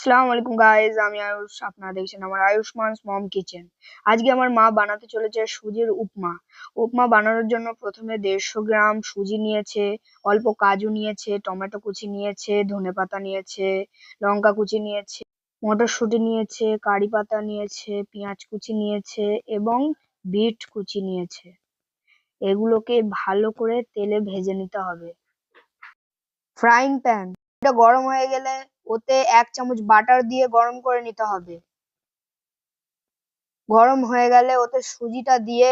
সালাম আলাইকুম গাইজ আমি আয়ুষ, আপনারা দেখছেন আমার আয়ুষ্মান মম কিচেন আজকে আমার মা বানাতে চলেছে সুজির উপমা। উপমা বানানোর জন্য প্রথমে দেড়শো গ্রাম সুজি নিয়েছে, অল্প কাজু নিয়েছে, টমেটো কুচি নিয়েছে ধনেপাতা নিয়েছে, লঙ্কা কুচি নিয়েছে, মটরশুঁটি নিয়েছে, কারি পাতা নিয়েছে, পেঁয়াজ কুচি নিয়েছে এবং বিট কুচি নিয়েছে। এগুলোকে ভালো করে তেলে ভেজে নিতে হবে। ফ্রাইং প্যান এটা গরম হয়ে গেলে ওতে এক চামচ বাটার দিয়ে গরম করে নিতে হবে। গরম হয়ে গেলে ওতে সুজিটা দিয়ে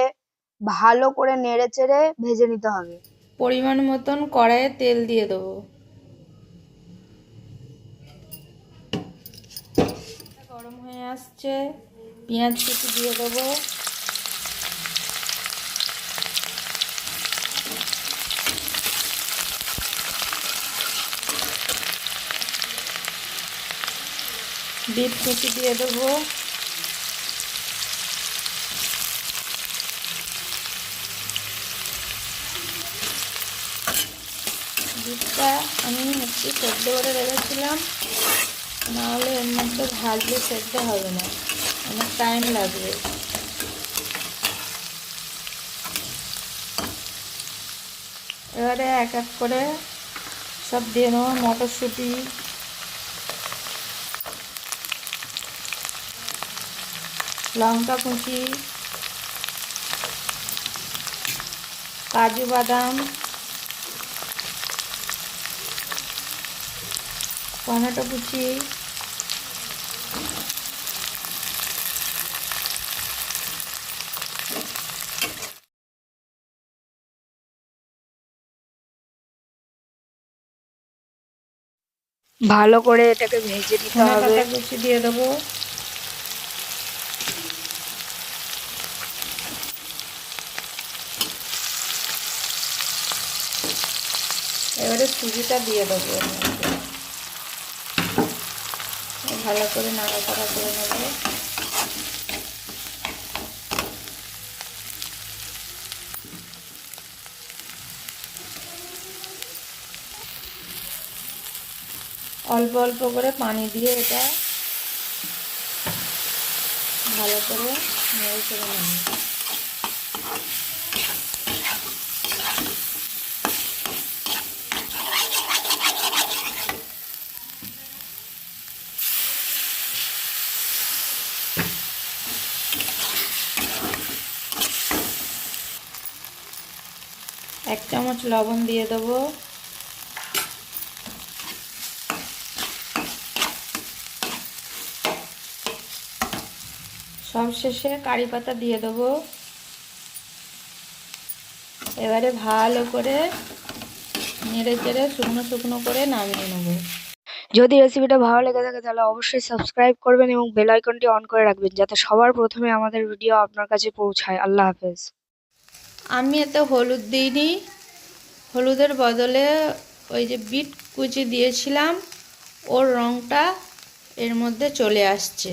ভালো করে নেড়ে চেড়ে ভেজে নিতে হবে। পরিমাণ মতন কড়াইয়ে তেল দিয়ে দেবো। গরম হয়ে আসছে, পেঁয়াজ কুচি দিয়ে দেবো। বিট কুচি দিয়ে দেবো। বিটটা আমি একটু সেদ্ধ করে রেখেছিলাম। নাহলে এর মধ্যে ভাজলে সেদ্ধ হবে না। অনেক টাইম লাগবে। এবারে এক এক করে সব দিয়ে নেব মটরশুঁটি লঙ্কা কুচি কাজু বাদাম টমেটো কুচি ভালো করে এটাকে ভেজে নিতে ধনে হবে। কুচি দিয়ে দেবো। এবারে সুজিটা দিয়ে দেবো ভালো করে নাড়া নাড়াচাড়া করে নেব। অল্প অল্প করে পানি দিয়ে এটা ভালো করে নেড়ে চেড়ে নেব। এক চামচ লবণ দিয়ে দেবো। সব শেষে কারি পাতা দিয়ে দেবো। এবারে ভালো করে নেড়ে চেড়ে শুকনো শুকনো করে নামিয়ে নেব। যদি রেসিপিটা ভালো লেগে থাকে তাহলে অবশ্যই সাবস্ক্রাইব করবেন এবং বেল আইকনটি অন করে রাখবেন, যাতে সবার প্রথমে আমাদের ভিডিও আপনার কাছে পৌঁছায়। আল্লাহ হাফেজ। আমি এতে হলুদ দিইনি। হলুদের বদলে ওই যে বিট কুচি দিয়েছিলাম, ওর রঙটা এর মধ্যে চলে আসছে।